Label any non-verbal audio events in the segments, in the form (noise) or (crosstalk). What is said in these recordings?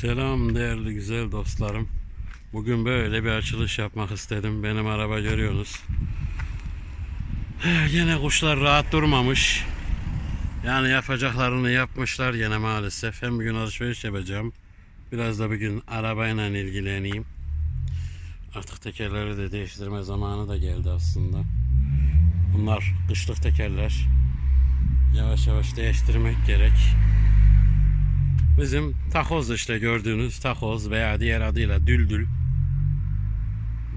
Selam değerli güzel dostlarım. Bugün böyle bir açılış yapmak istedim. Benim araba görüyorsunuz. Yine kuşlar rahat durmamış. Yani yapacaklarını yapmışlar yine maalesef. Hem bugün alışveriş yapacağım. Biraz da bugün arabayla ilgileneyim. Artık tekerleri de değiştirme zamanı da geldi aslında. Bunlar kışlık tekerler. Yavaş yavaş değiştirmek gerek. Bizim takoz işte gördüğünüz takoz veya diğer adıyla düldül.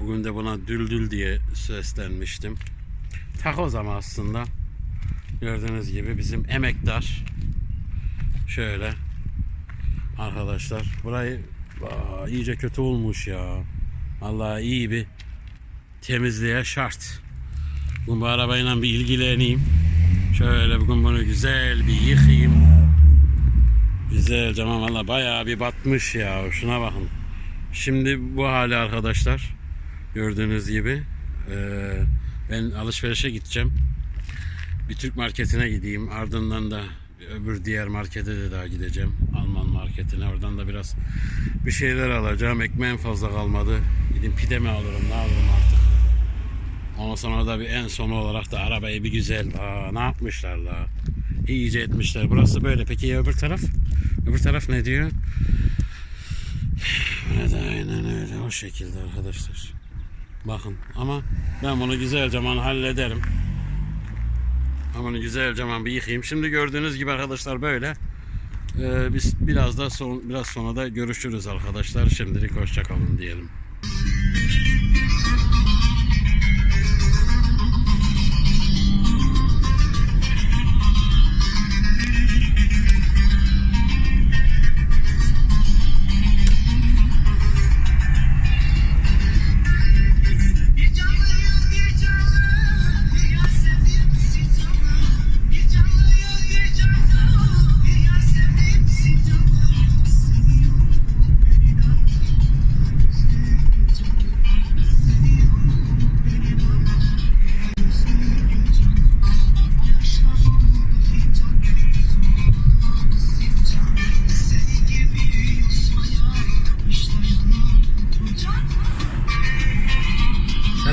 Bugün de buna düldül diye seslenmiştim. Takoz ama aslında gördüğünüz gibi bizim emektar. Şöyle arkadaşlar burayı Aa, iyice kötü olmuş ya. Vallahi iyi bir temizliğe şart. Bugün bu arabayla bir ilgileneyim. Şöyle bugün bunu güzel bir yıkayayım. Güzel ama valla bayağı bir batmış ya. Şuna bakın. Şimdi bu hali arkadaşlar. Gördüğünüz gibi. Ee, ben alışverişe gideceğim. Bir Türk marketine gideyim. Ardından da öbür diğer markete de daha gideceğim. Alman marketine. Oradan da biraz bir şeyler alacağım. Ekmeğim fazla kalmadı. Gidin pide mi alırım ne alırım artık. Ondan sonra da bir en son olarak da arabayı bir güzel. Aa, ne yapmışlar la. İyice etmişler. Burası böyle. Peki ya öbür taraf? Öbür taraf ne diyor? Evet aynen öyle. O şekilde arkadaşlar. Bakın ama ben bunu güzelce hemen hallederim. Ben bunu güzelce hemen bir yıkayayım. Şimdi gördüğünüz gibi arkadaşlar böyle. Ee, biz biraz da son, biraz sonra da görüşürüz arkadaşlar. Şimdilik hoşçakalın diyelim.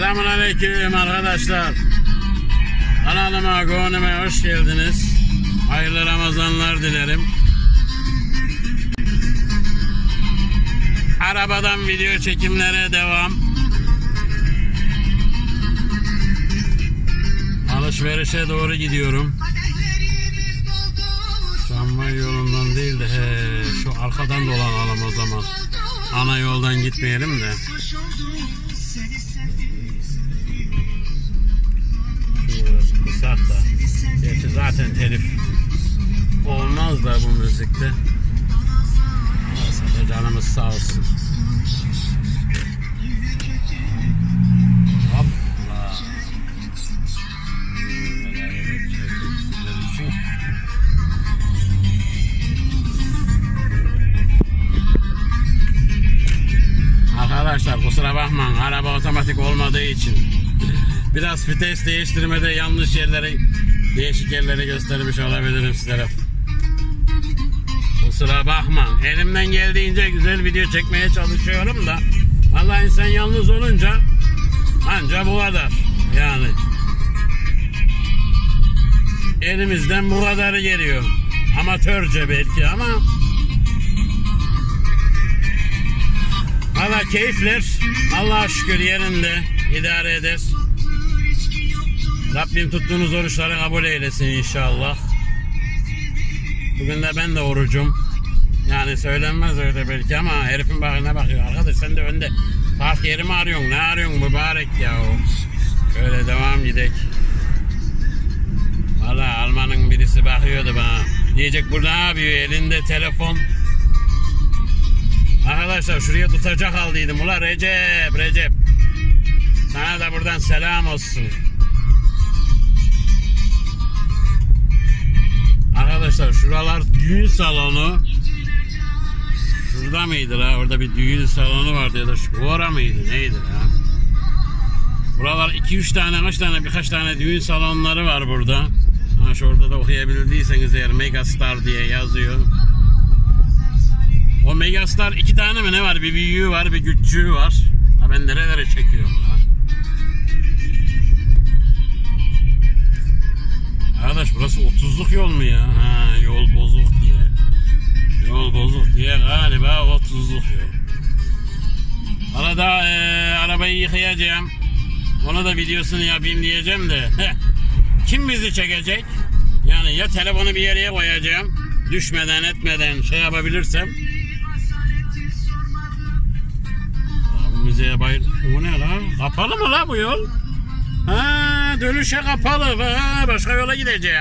Selamun Aleyküm arkadaşlar. Kanalıma, gonime hoş geldiniz. Hayırlı Ramazanlar dilerim. Arabadan video çekimlere devam. Alışverişe doğru gidiyorum. Tramvay yolundan değil de he, şu arkadan dolanalım o zaman. Ana yoldan gitmeyelim de. Şurası kısa da. Gerçi zaten telif olmaz da bu müzikte. Olsa da canımız sağ olsun. Arkadaşlar kusura bakmayın araba otomatik olmadığı için biraz vites değiştirmede yanlış yerleri değişik yerleri göstermiş olabilirim sizlere. Kusura bakmayın. Elimden geldiğince güzel video çekmeye çalışıyorum da vallahi insan yalnız olunca anca bu kadar. Yani elimizden bu kadarı geliyor. Amatörce belki ama Valla keyifler Allah'a şükür yerinde idare eder. Rabbim tuttuğunuz oruçları kabul eylesin inşallah. Bugün de ben de orucum. Yani söylenmez öyle belki ama herifin bakına bakıyor. Arkadaş sen de önde park yeri mi arıyorsun? Ne arıyorsun mübarek ya o. Şöyle devam gidek. Valla Alman'ın birisi bakıyordu bana. Diyecek bu ne yapıyor elinde telefon. Arkadaşlar şuraya tutacak aldıydım. Ula Recep, Recep. Sana da buradan selam olsun. Arkadaşlar şuralar düğün salonu. Şurada mıydı la? Orada bir düğün salonu vardı ya da şu ora mıydı? Neydi la? Buralar 2-3 tane kaç tane birkaç tane düğün salonları var burada. Ha şurada da okuyabildiyseniz eğer Megastar diye yazıyor. O Megastar iki tane mi ne var? Bir büyüğü var, bir küçüğü var. Ha ben nerelere çekiyorum lan? Arkadaş burası 30'luk yol mu ya? Ha yol bozuk diye. Yol bozuk diye galiba 30'luk yol. Arada eee, arabayı yıkayacağım. Onu da videosunu yapayım diyeceğim de. heh, Kim bizi çekecek? Yani ya telefonu bir yere koyacağım. Düşmeden etmeden şey yapabilirsem. Abi müzeye bayır... Bu ne la? Kapalı mı la bu yol? Dönüşe kapalı. Ha, başka yola gidecek.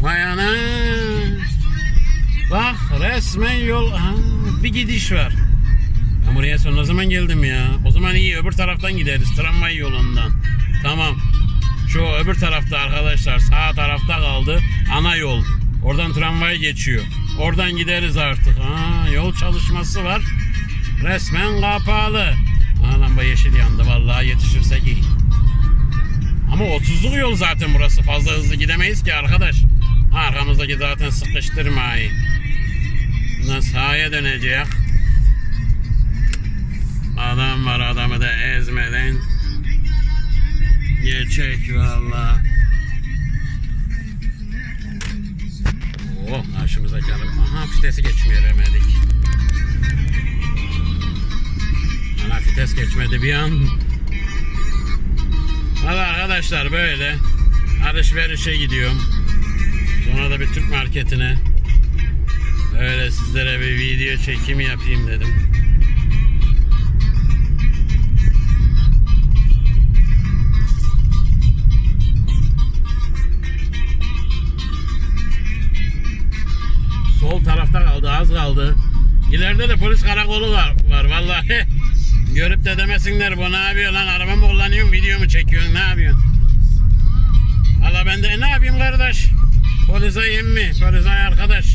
Vay ana. Bak resmen yol. Ha, bir gidiş var. Ben buraya son ne zaman geldim ya? O zaman iyi öbür taraftan gideriz. Tramvay yolundan. Tamam. Şu öbür tarafta arkadaşlar sağ tarafta kaldı. Ana yol. Oradan tramvay geçiyor. Oradan gideriz artık. Ha, yol çalışması var. Resmen kapalı. Aa, lamba yeşil yandı. Vallahi yetişirsek iyi. Ama 30'luk yol zaten burası. Fazla hızlı gidemeyiz ki arkadaş. Arkamızdaki zaten sıkıştırmayı. Bundan sağa dönecek. Adam var adamı da ezmeden geçecek valla. Oh karşımıza gelip aha fitesi geçmiyor emedik. Ana fites geçmedi bir an. Valla arkadaşlar böyle alışverişe gidiyorum. Sonra da bir Türk marketine. Böyle sizlere bir video çekim yapayım dedim. Sol tarafta kaldı, az kaldı. İleride de polis karakolu var, var vallahi. (laughs) Görüp de demesinler bu ne yapıyor lan araba mı kullanıyorsun video mu çekiyorsun ne yapıyorsun? Valla ben de ne yapayım kardeş? Polisayım mi? Polisay arkadaş.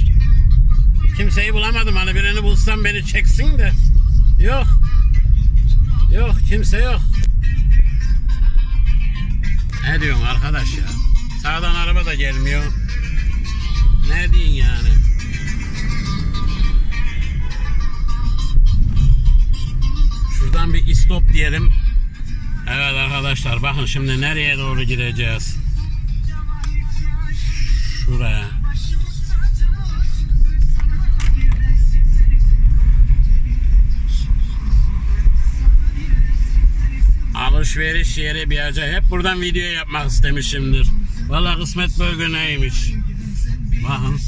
Kimseyi bulamadım hani birini bulsam beni çeksin de. Yok. Yok kimse yok. Ne diyorsun arkadaş ya? Sağdan araba da gelmiyor. Ne diyorsun yani? Şuradan bir istop diyelim. Evet arkadaşlar bakın şimdi nereye doğru gideceğiz? Şuraya. Alışveriş yeri bir acayip. Hep buradan video yapmak istemişimdir. Valla kısmet bugüneymiş. Bakın.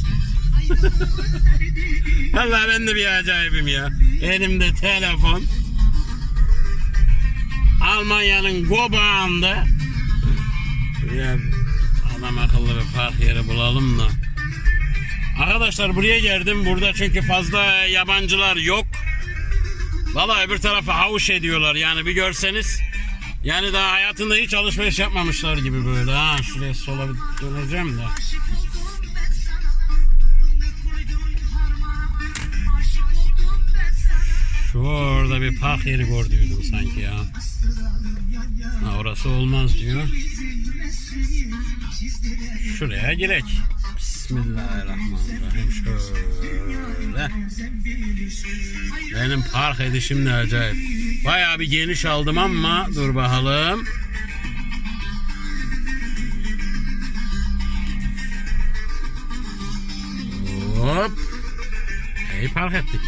(laughs) Valla ben de bir acayibim ya. Elimde telefon. Almanya'nın Gobağı'nda ya adam akıllı bir park yeri bulalım da. Arkadaşlar buraya geldim. Burada çünkü fazla yabancılar yok. Valla öbür tarafa havuç ediyorlar yani bir görseniz. Yani daha hayatında hiç alışveriş yapmamışlar gibi böyle. Ha şuraya sola bir döneceğim de. Aşık oldum ben sana Ne koydun harman Aşık oldum ben sana Şu orada bir park yeri gördüydüm sanki ya. Ha, orası olmaz diyor. Şuraya girek. Bismillahirrahmanirrahim. Şöyle. Benim park edişim de acayip. Bayağı bir geniş aldım ama dur bakalım. Hop. İyi park ettik.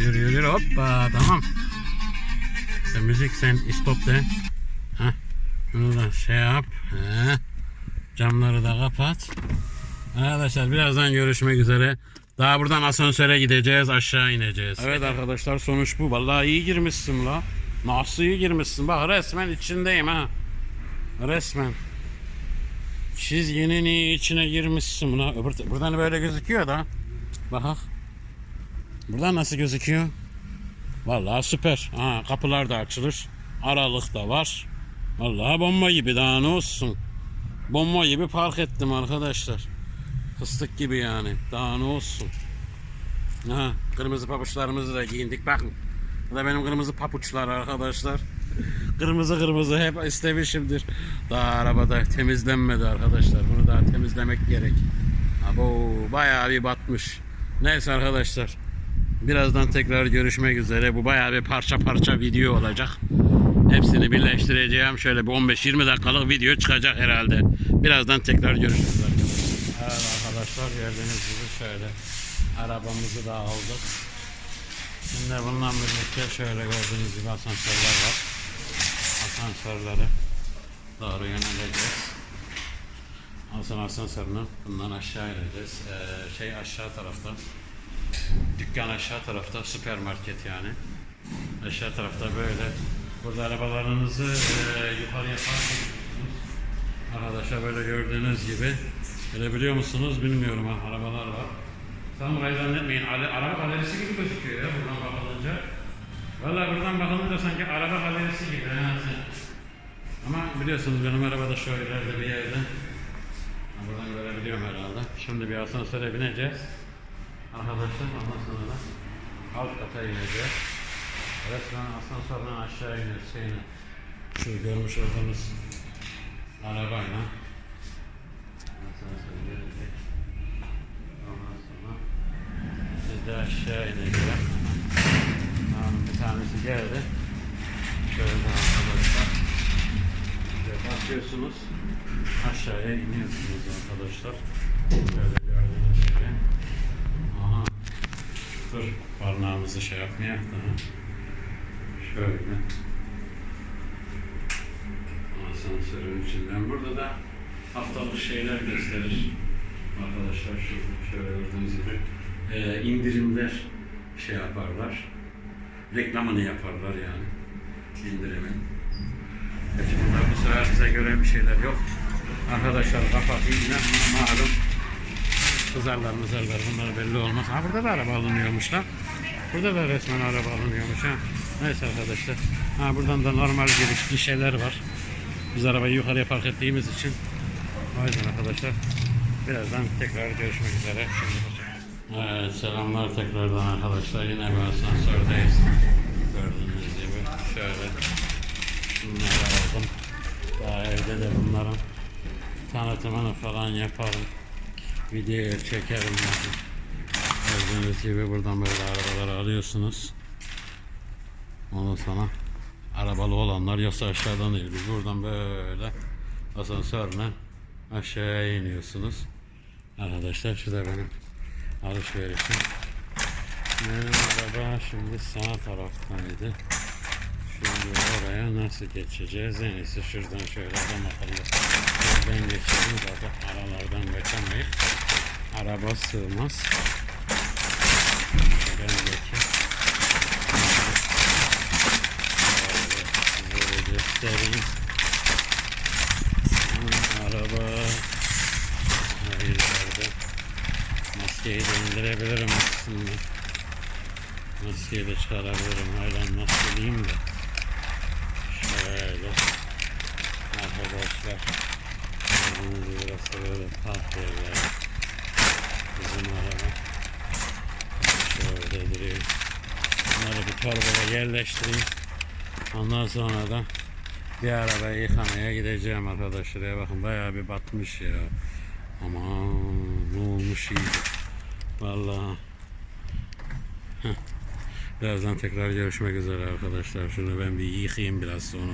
Yürü yürü yürü, hoppa tamam. Sen müzik sen stop de. Heh. Bunu da şey yap. Heh. Camları da kapat. Arkadaşlar birazdan görüşmek üzere. Daha buradan asansöre gideceğiz aşağı ineceğiz. Evet arkadaşlar sonuç bu. Vallahi iyi girmişsin la. Nasıl iyi girmişsin. Bak resmen içindeyim ha. Resmen. Çizginin iyi içine girmişsin buna. Buradan böyle gözüküyor da. Bak. Buradan nasıl gözüküyor? Vallahi süper. Ha, kapılar da açılır. Aralık da var. Vallahi bomba gibi daha ne olsun. Bomba gibi park ettim arkadaşlar. Fıstık gibi yani. Daha ne olsun. Ha, kırmızı pabuçlarımızı da giyindik. Bakın. Bu da benim kırmızı papuçlar arkadaşlar. Kırmızı kırmızı hep istemişimdir. Daha arabada temizlenmedi arkadaşlar. Bunu daha temizlemek gerek. Abo bayağı bir batmış. Neyse arkadaşlar. Birazdan tekrar görüşmek üzere. Bu bayağı bir parça parça video olacak. Hepsini birleştireceğim. Şöyle bir 15-20 dakikalık video çıkacak herhalde. Birazdan tekrar görüşürüz arkadaşlar. Evet arkadaşlar gördüğünüz gibi şöyle arabamızı da aldık. Şimdi bununla birlikte şöyle gördüğünüz gibi asansörler var. Asansörleri doğru yöneleceğiz. Asansörünü bundan aşağı ineceğiz. Ee, şey aşağı tarafta. Dükkan aşağı tarafta. Süpermarket yani. Aşağı tarafta böyle. Burada arabalarınızı e, yukarıya park. Arkadaşlar böyle gördüğünüz gibi. Görebiliyor musunuz bilmiyorum ha arabalar var. Tam burayı zannetmeyin. Araba galerisi gibi gözüküyor ya buradan bakılınca. Valla buradan bakılınca sanki araba galerisi gibi. ha. Ama biliyorsunuz benim araba da şu ileride bir yerde. Buradan görebiliyorum herhalde. Şimdi bir asansöre bineceğiz. Arkadaşlar ondan sonra alt kata ineceğiz. Resmen asansörden aşağı iniyoruz şeyine. Şu görmüş olduğunuz arabayla. Asansör gelecek. Ondan sonra biz de aşağı ineceğiz. Bir tanesi geldi. Şöyle arkadaşlar. Şöyle basıyorsunuz. Aşağıya iniyorsunuz arkadaşlar. Böyle gördüğünüz gibi. Aha. Dur parmağımızı şey yapmayak da. Şöyle. Asansörün içinden. Burada da haftalık şeyler gösterir. Arkadaşlar şu şöyle gördüğünüz gibi e, indirimler şey yaparlar. Reklamını yaparlar yani. İndirimin. Bunlar bu sefer bize göre bir şeyler yok. Arkadaşlar kapatayım malum kızarlar mızarlar bunlar belli olmaz. Ha burada da araba alınıyormuş lan. Burada da resmen araba alınıyormuş ha. Neyse arkadaşlar. Ha buradan da normal girişli şeyler var. Biz arabayı yukarıya park ettiğimiz için. O yüzden arkadaşlar birazdan tekrar görüşmek üzere. Evet selamlar tekrardan arkadaşlar. Yine bir asansördeyiz. Gördüğünüz gibi şöyle Bunları aldım. Daha evde de bunların tanıtımını falan yaparım. Videoya çekerim. Gördüğünüz gibi buradan böyle arabaları alıyorsunuz. Ondan sonra arabalı olanlar yoksa aşağıdan değil. Buradan böyle asansörle aşağıya iniyorsunuz. Arkadaşlar şu da benim alışverişim. Benim araba şimdi sağ taraftaydı. Şimdi oraya nasıl geçeceğiz? En iyisi şuradan şöyle adam akıllı yoldan geçelim. Zaten aralardan geçemeyiz. Araba sığmaz. Ben geçeyim. Şöyle size göstereyim. Araba hayır nerede? Maskeyi de aslında. Maskeyi de çıkarabilirim. Hayran maskeliyim de. Şöyle. Arkadaşlar. Gördüğünüz gibi burası böyle park yerleri. Bizim araba. Şöyle duruyor. Bunları bir torbaya yerleştireyim. Ondan sonra da bir arabayı yıkamaya gideceğim arkadaşlar. Ya bakın bayağı bir batmış ya. Aman ne olmuş iyi. Vallahi. Birazdan tekrar görüşmek üzere arkadaşlar. Şunu ben bir yıkayayım biraz sonra.